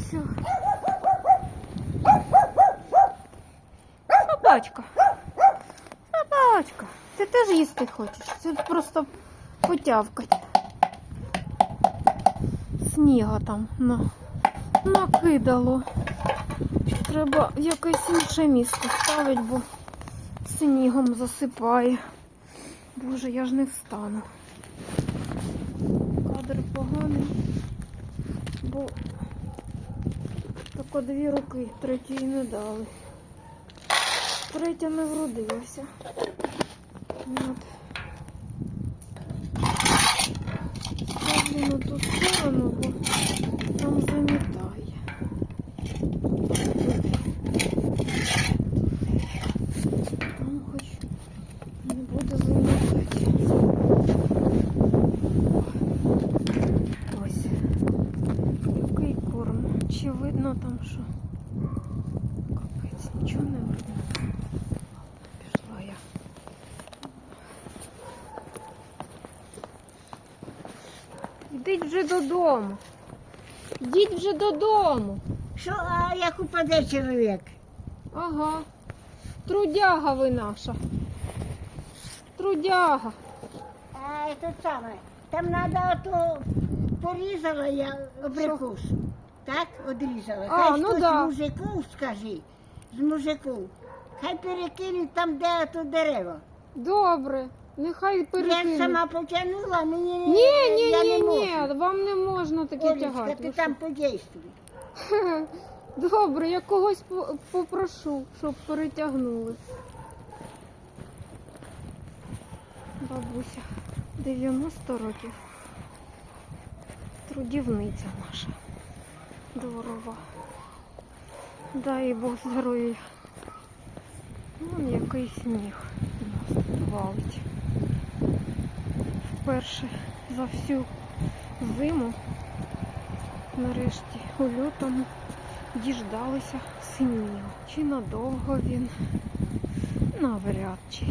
Все. Собачка. Собачка. Ти теж їсти хочеш? Це просто потявкать. Сніга там на... накидало. Треба в якесь інше місце ставити, бо снігом засипає. Боже, я ж не встану. Кадр поганий, бо тільки дві руки, третій не дали. Третя не вродилася. От. Ставлю тут ту сторону, бо там замітає. Там хоч не буде замітати. Ось. Який корм. Чи видно там що? Капець, нічого не видно. Пішла я. Йдіть вже додому. Йдіть вже додому. Що, а як упаде чоловік? Ага. Трудяга ви наша. Трудяга. А це саме. Там треба ото порізала я абрикос. Так, одрізала. А, Хай ну хтось да. з мужиків скажи, з мужиків. Хай перекинуть там, де ото дерева. Добре. Нехай Я ж сама потягнула, мені Ні, ні, я ні, не ні, можу. вам не можна таке Олечка, тягати. ти Ви там подействуй. що? Добре, я когось по- попрошу, щоб перетягнули. Бабуся, 90 років. Трудівниця наша. Дорова. Дай Бог здоров'я. Вон який сніг у нас тут валить. Вперше за всю зиму, нарешті у лютому, діждалися снігу. Чи надовго він? Навряд чи.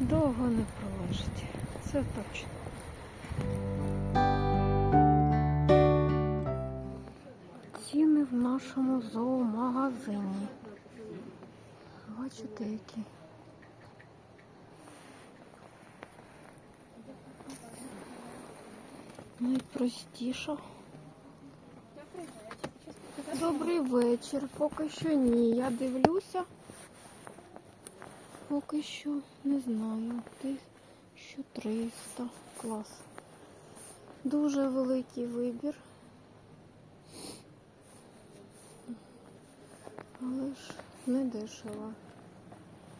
Довго не пролежить. Це точно. Ціни в нашому зоомагазині. Бачите, які. Найпростіша. Добрий вечір. Поки що ні. Я дивлюся. Поки що не знаю. 1300. Клас. Дуже великий вибір. Але ж не дешево.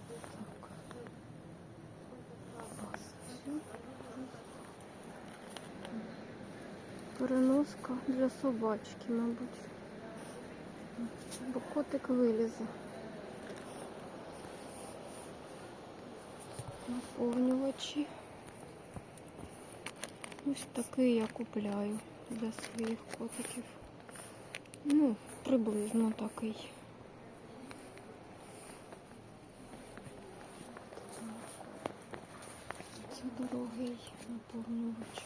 Так. Клас. Все. Переноска для собачки, мабуть. Бо котик вилізе. Наповнювачі. Ось такий я купляю для своїх котиків. Ну, приблизно такий. Це дорогий наповнювач.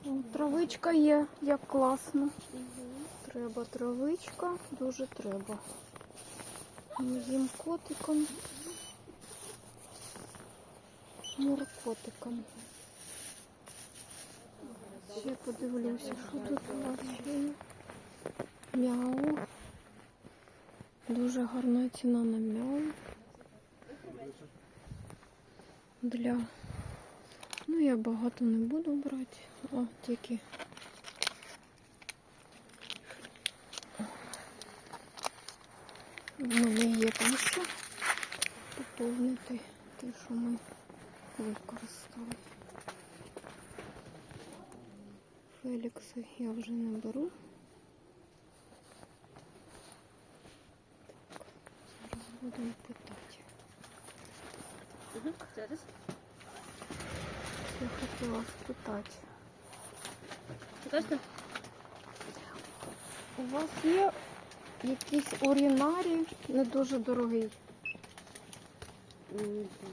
О, травичка є, як класно. Треба травичка, дуже треба. Моїм котиком. Моркотиком. Ще подивлюся, що тут у вас є. Мяу. Дуже гарна ціна на мяу. Для Ну, я багато не буду брати, а тільки. У мене є там що поповнити те, що ми використали. Фелікси я вже не беру. Зараз будемо питати. Я хотіла спитати. У вас є якийсь урінарій не дуже дорогий?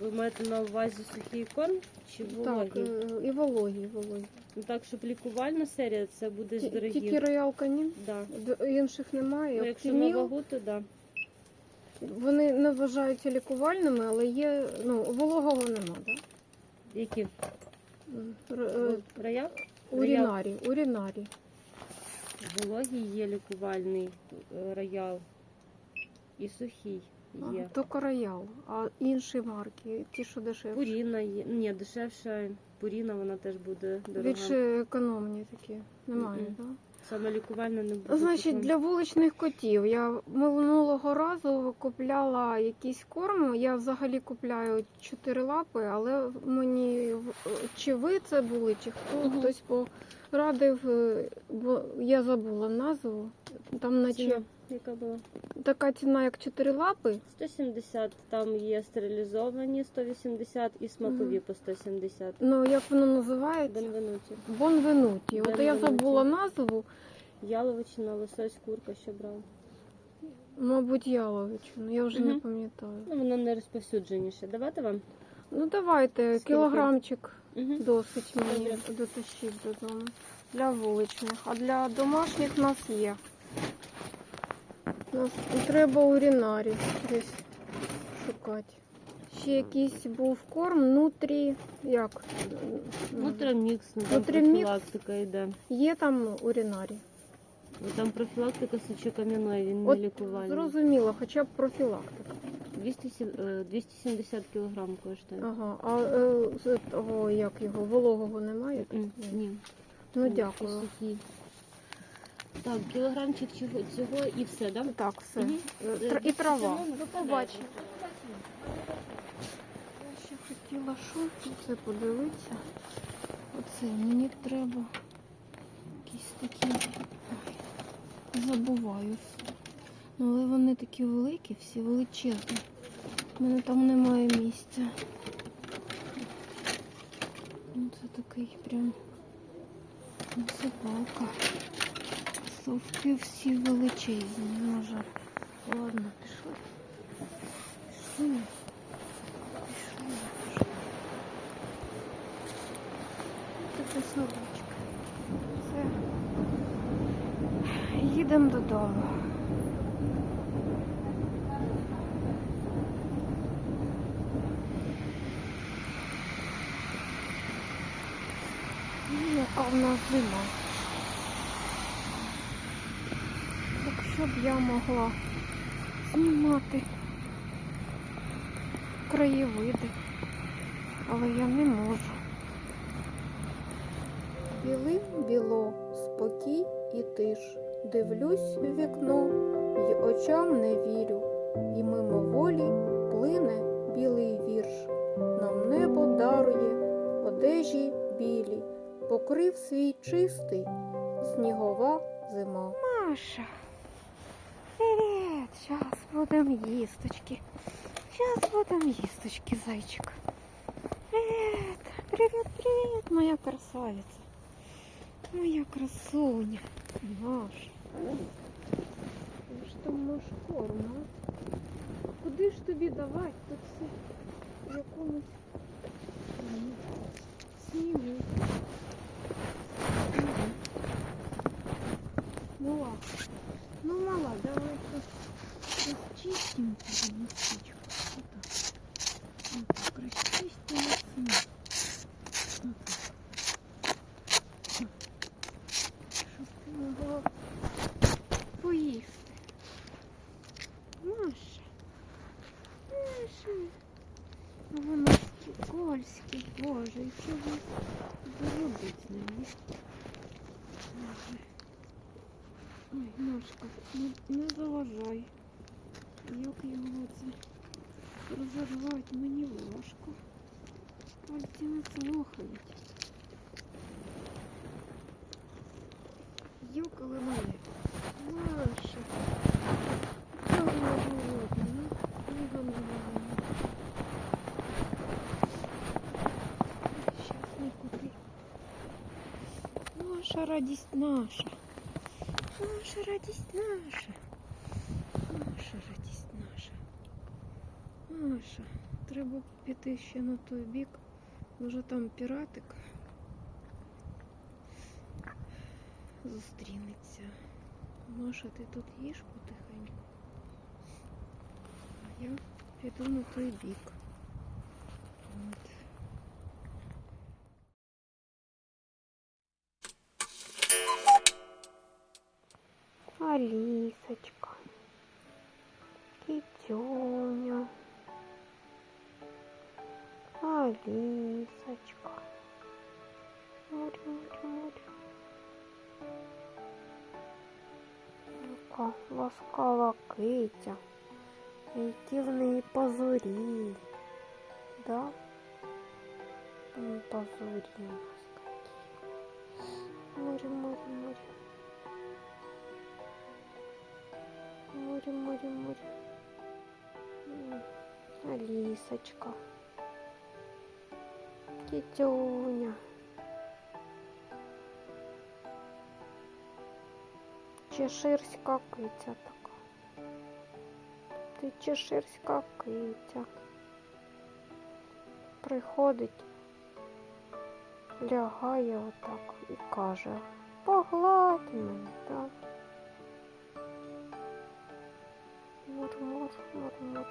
Ви маєте на увазі сухий корм чи вологий? Так, е, і вологі, вологі. Ну так, щоб лікувальна серія, це буде Ті- дорогі. Тільки роял канін, Да. Д- інших немає. Ну, якщо на Оптиміл, вагу, то да. вони не вважаються лікувальними, але є, ну, вологого нема, так? Які? Е, Урінарі, урінарі. Вологий є лікувальний е, роял. І сухий А, є. Тільки роял, а інші марки, ті, що дешевші. Пуріна є. Ні, дешевша Пуріна, вона теж буде дорога. Більше економні такі. Немає, так? Саме лікувальна не буде. Значить, для вуличних котів я минулого разу купляла якийсь корм. Я взагалі купляю чотири лапи, але мені чи ви це були, чи хто угу. хтось порадив, е, бо я забула назву. Там наче Ціна, яка була? така ціна, як чотири лапи. 170, там є стерилізовані 180 і смакові Мгм. по 170. Ну як воно називається? Бенвенуті. Бонвенуті. От я забула назву, Яловичина, лосось, курка, що брав. мабуть, яловичину, я вже не Мгм. пам'ятаю. Ну, воно не розповсюдженіше. Давати вам? Ну давайте, Скільки? кілограмчик. Угу. Досить мені Добре. дотащить додому. Для вуличних. А для домашніх в нас є. Нас треба урінарі десь шукати. Ще якийсь був корм нутрі. Як? Нутрамікс, ну, там профілактика йде. Є там урінарі. Ну, Там профілактика сечокам'яної, він не От лікувальний. Зрозуміло, хоча б профілактика. 200, е, 270 кілограм коштує. Ага. А е, з того, як його, вологого немає? М, Ні. Ну дякую. Так, кілограмчик цього, цього і все, да? Так, все. Мгм. Е, Е, тр- І трава. ну, До побачення. Я ще хотіла що це подивитися. Оце мені треба якісь такі. Ой, забуваю все. Ну, але вони такі великі, всі величезні. У мене там немає місця. Ну, Це такий прям ну, собака. Совки всі величезні, на жаль. Ладно, пішли. Пішли. Пішли. Це собачка. Це. Їдемо додому. Яка в нас зима. Якщо б я могла знімати краєвиди, але я не можу. Білим біло, спокій і тиш. Дивлюсь у вікно й очам не вірю, і мимоволі плине білий вірш. Нам небо дарує одежі білі, покрив свій чистий снігова зима. Маша, привіт! Зараз будемо їсточки. Зараз будемо їсточки, зайчик. Привіт, привіт, привіт, моя красавиця. Моя красуня. Маша. Що ж там наш корм, а? Куди ж тобі давати? Тут все в якомусь м, снігу. не, не заважай. Як його це розірвати мені важко. Пальці не слухають. Юкали мене. Маша. Чого ви голодні, ну? Бігом за мене. Щас нікуди. Маша, радість наша. Наша радість наша. Наша радість наша. Маша, Треба піти ще на той бік. Може там піратик зустрінеться. Маша, ти тут їж потихеньку. А я піду на той бік. От. ласкава киця, які в неї позорі, да? М, Позорі у нас такі. Море, море, море. Море, море, море. М, Алисочка. Китюня. Чеширська киця така. Ти чеширська киця. Приходить, лягає отак і каже, погладь мене, так? Мур-мур, мур-мур.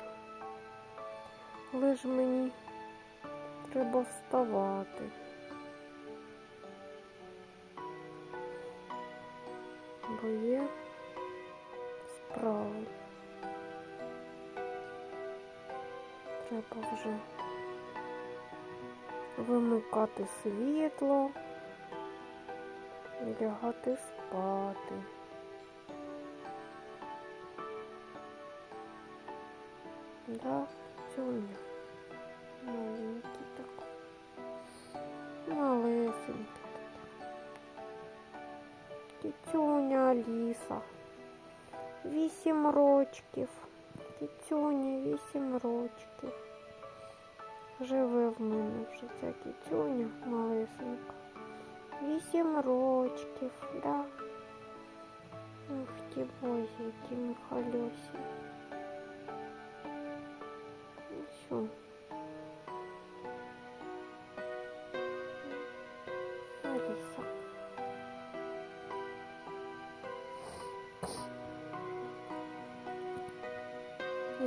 Ж мені треба вставати. Справи. Треба вже вимикати світло і лягати спати. Да, Тюня. Маленький такой. Малесенький. Кітюня Аліса. Вісім рочків. Кітюня, вісім рочків. Живе в мене вже ця кітюня малесенька. Вісім рочків, да. Ух ти, боже, які ми холосі. Ну все.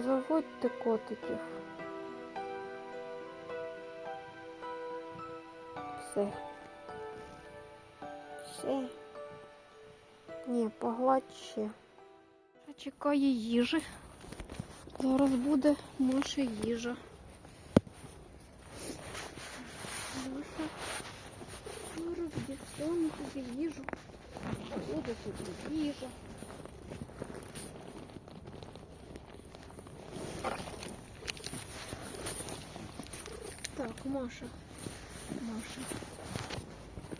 Заводьте котиків. Все. Все. Ні, погладь ще. Чекає їжі. Зараз буде Маша їжа. Зараз дістану тобі їжу. Буде тобі їжа. Маша. Маша.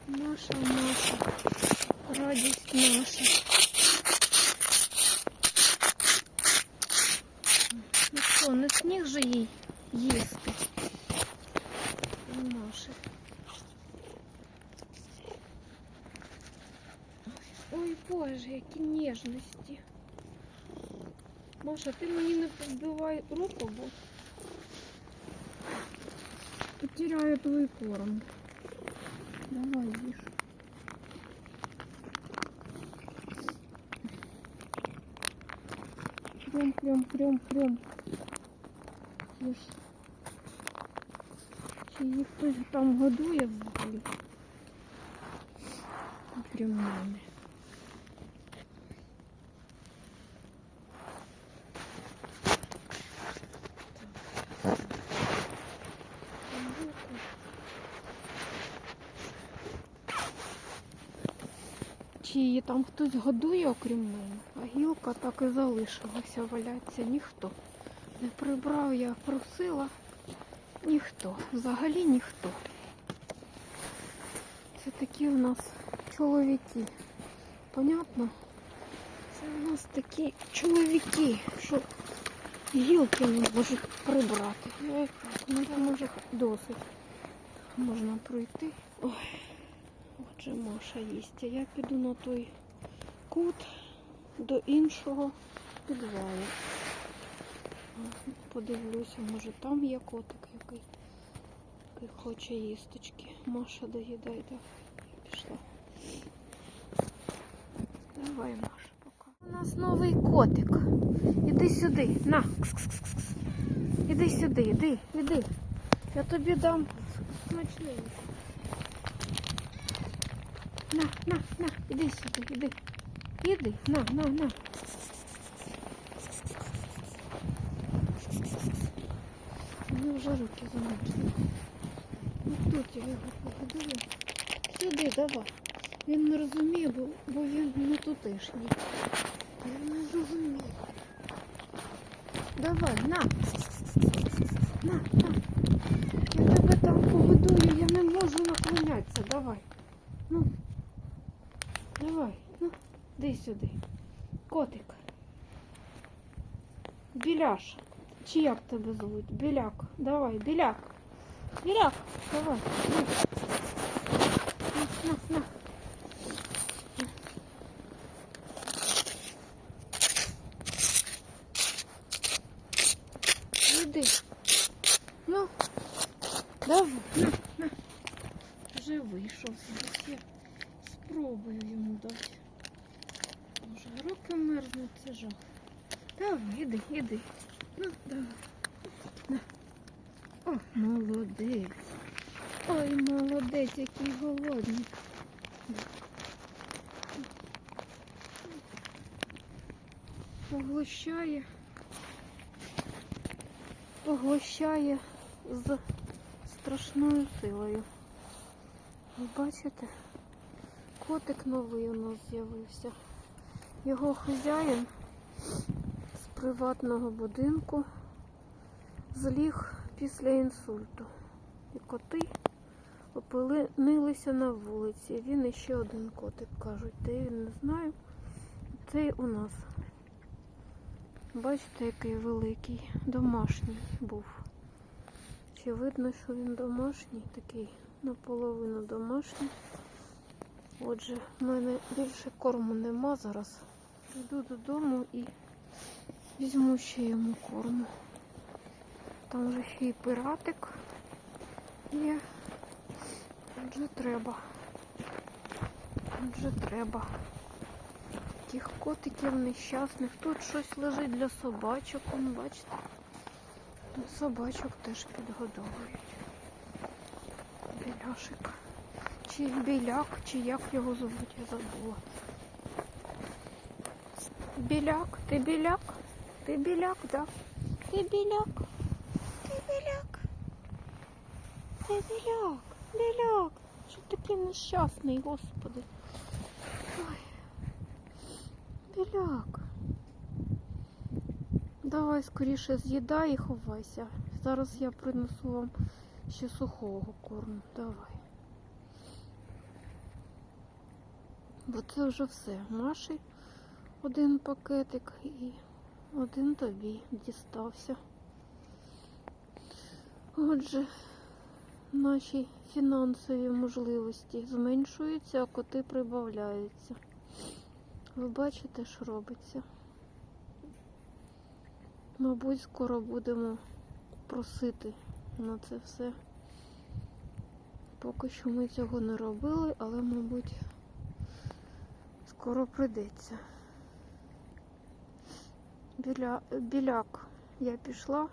Маша, Маша. Радість наша. Ну що, не сніг же їй їсти. У Маші. Ой, Боже, які ніжності. Маша, ти мені не підбивай руку, бо потеряю твій корм. Давай їж. Прям, прям, прям, прям. Їж. Чи їх хтось там годує взагалі? Прям мене. Чи її там хтось годує, окрім мене? А гілка так і залишилася валятися. Ніхто не прибрав, я просила. Ніхто, взагалі ніхто. Це такі у нас чоловіки. Понятно? Це у нас такі чоловіки, що гілки не можуть прибрати. Ой, так, ну це може досить. Можна пройти. Ой. Отже, Маша їсть. Я піду на той кут до іншого підвалу. Подивлюся, може там є котик який, який хоче їсточки. Маша доїдай, давай. Я пішла. Давай, Маша, пока. У нас новий котик. Іди сюди. На. Кс-кс-кс-кс. Іди сюди, іди, іди. Я тобі дам смачненько. На, на, на, іди сюди, іди. Іди, на, на, на. Мені вже руки замерзли. Ну тут я його погодую. Сюди, давай. Він не розуміє, бо, бо він не тутешній. Він не зрозуміє. Давай, на. На, на. Я тебе там погодую, я не можу наклонятися. Давай. Ну. Давай, ну, іди сюди. Котик. Біляш. Чи як тебе звуть? Біляк. Давай, біляк. Біляк, давай. На. На, на, О, молодець. Ой, молодець, який голодний. Поглощає. Поглощає з страшною силою. Ви бачите? Котик новий у нас з'явився. Його хазяїн з приватного будинку зліг після інсульту. І коти опинилися на вулиці. Він іще один котик, кажуть. Де він не знаю. Цей у нас. Бачите, який великий, домашній був. Чи видно, що він домашній, такий наполовину домашній. Отже, в мене більше корму нема зараз. Йду додому і візьму ще йому корму. Там вже ще й пиратик є. Отже треба. Отже треба. Таких котиків нещасних. Тут щось лежить для собачок, он, бачите? Собачок теж підгодовують. Біляшик. Чи біляк, чи як його звуть, я забула. Біляк, ти біляк? Ти біляк, так? Ти біляк? Ти біляк? Ти біляк? Біляк? Що такий нещасний, господи? Ой. Біляк. Давай скоріше з'їдай і ховайся. Зараз я принесу вам ще сухого корму. Давай. Бо це вже все. Маші один пакетик і один тобі дістався. Отже, наші фінансові можливості зменшуються, а коти прибавляються. Ви бачите, що робиться? Мабуть, скоро будемо просити на це все. Поки що ми цього не робили, але, мабуть, скоро прийдеться. Біля... Біляк, я пішла.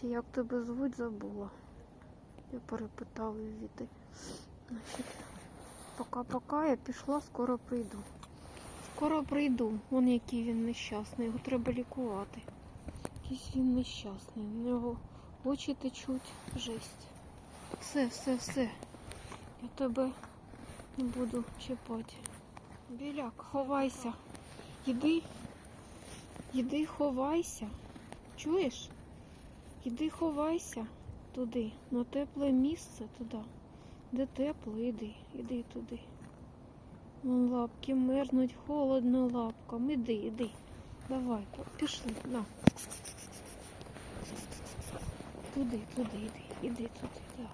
Чи як тебе звуть, забула. Я перепитала у віти. Пока-пока, я пішла, скоро прийду. Скоро прийду. Вон який він нещасний, його треба лікувати. Якийсь він нещасний. У нього очі течуть, жесть. Все, все, все. Я тебе не буду чіпати. Біляк, ховайся. Іди. Іди ховайся. Чуєш? Іди ховайся туди, на тепле місце туди. Де тепло, іди, іди туди. Вон лапки мерзнуть, холодно лапкам. Іди, іди. Давай, пішли, на. Туди, туди, іди, іди туди, давай.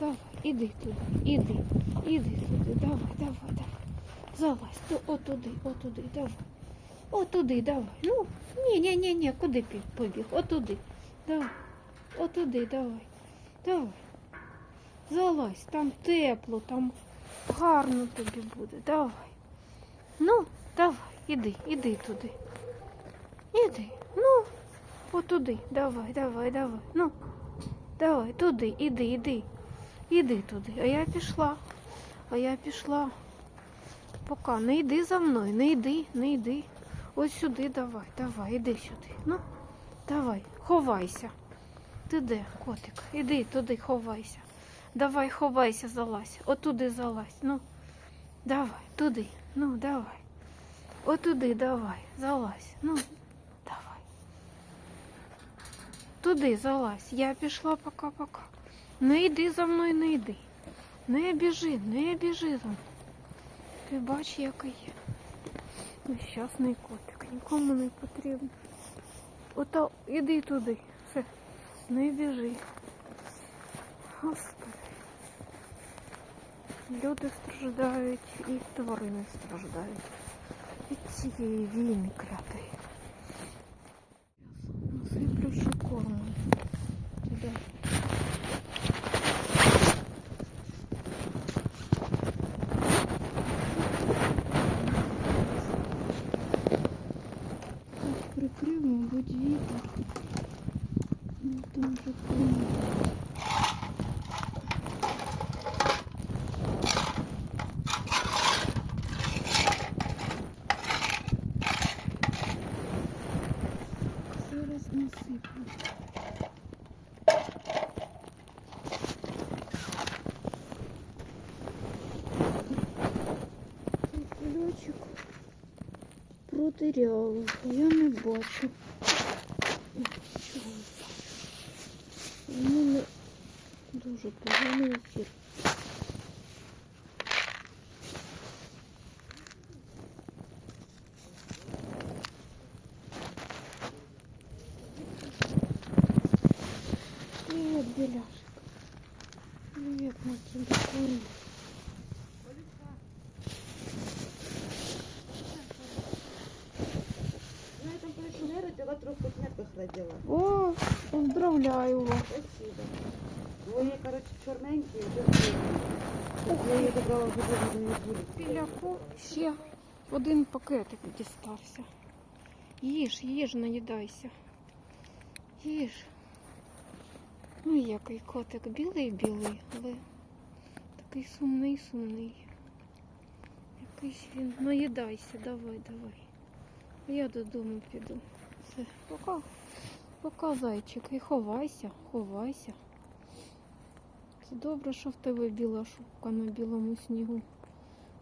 Давай, іди туди, іди, іди туди, давай, давай, давай. Залазь, ту, отуди, отуди, давай. Отуди, давай. Ну, ні, ні, ні, ні, куди побіг? Отуди. Давай. Отуди, давай. Давай. Залазь, там тепло, там гарно тобі буде. Давай. Ну, давай, іди, іди туди. Іди. Ну, отуди. Давай, давай, давай. Ну, давай, туди, іди, іди. Іди туди. А я пішла. А я пішла. Пока не йди за мною, не йди, не йди. Ось сюди давай, давай, іди сюди. Ну, давай, ховайся. Ти де, котик? Іди туди, ховайся. Давай, ховайся, залазь. Отуди залазь. Ну, давай, туди. Ну, давай. Отуди давай, залазь. Ну, давай. Туди залазь. Я пішла пока-пока. Не йди за мною, не йди. Не біжи, не біжи за мною. Ти бач, який є. Нещасний котик, нікому не потрібно. Ото іди туди. Все, не біжи. Господи. Люди страждають і тварини страждають від цієї війни клятої. Насиплю ще корму. Туди. Прикрив, мабуть, вітер. Ну, там же климат. Зараз насиплю. Цей кульочок протеряла, я не бачу. У мене дуже поганий ефір. Поздравляю вас. Спасибо. Вони, короче, чорненькі. Я її добрала вже не буде. Біляку ще один пакетик дістався. Їж, їж, наїдайся. Їж. Ну, який котик білий-білий, але такий сумний, сумний. Якийсь він. Наїдайся, давай, давай. Я додому піду. Все, пока. Пока, зайчик. І ховайся, ховайся. Це добре, що в тебе біла шубка на білому снігу.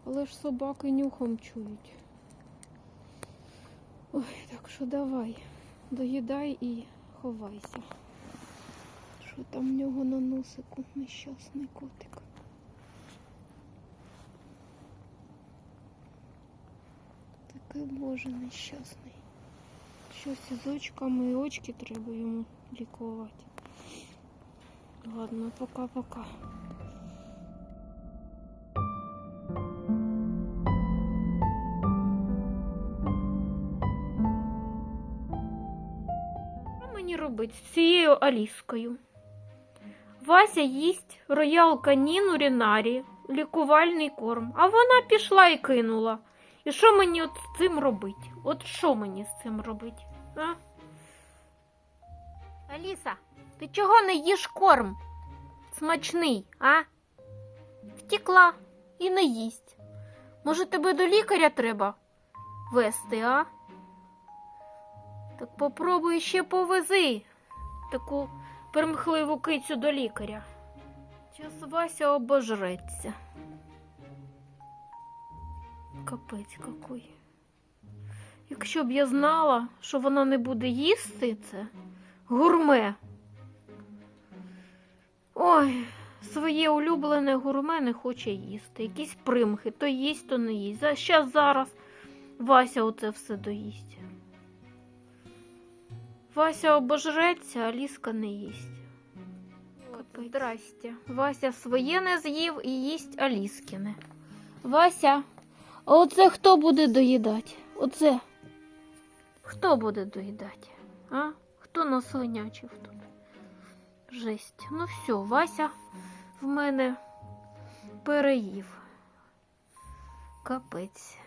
Але ж собаки нюхом чують. Ой, так що давай, доїдай і ховайся. Що там в нього на носику нещасний котик. Такий боже нещасний. Щось із і очки треба йому лікувати. Ладно, пока-пока. Що мені робити з цією Аліскою? Вася їсть роял канін урінарі, лікувальний корм, а вона пішла і кинула. І що мені от з цим робити? От що мені з цим робити? А? Аліса, ти чого не їш корм? Смачний, а? Втікла і не їсть. Може, тебе до лікаря треба вести, а? Так попробуй ще повези таку примхливу кицю до лікаря. Час Вася обожреться. Капець какой. Якщо б я знала, що вона не буде їсти це гурме. Ой, своє улюблене гурме не хоче їсти. Якісь примхи, то їсть, то не їсть. За щас зараз Вася оце все доїсть. Вася обожреться, а Ліска не їсть. Капець. Здрасте. Вася своє не з'їв і їсть Аліскіне. Вася, а оце хто буде доїдати? Оце. Хто буде доїдати? А? Хто наслинячив тут? Жесть. Ну все, Вася в мене переїв. Капець.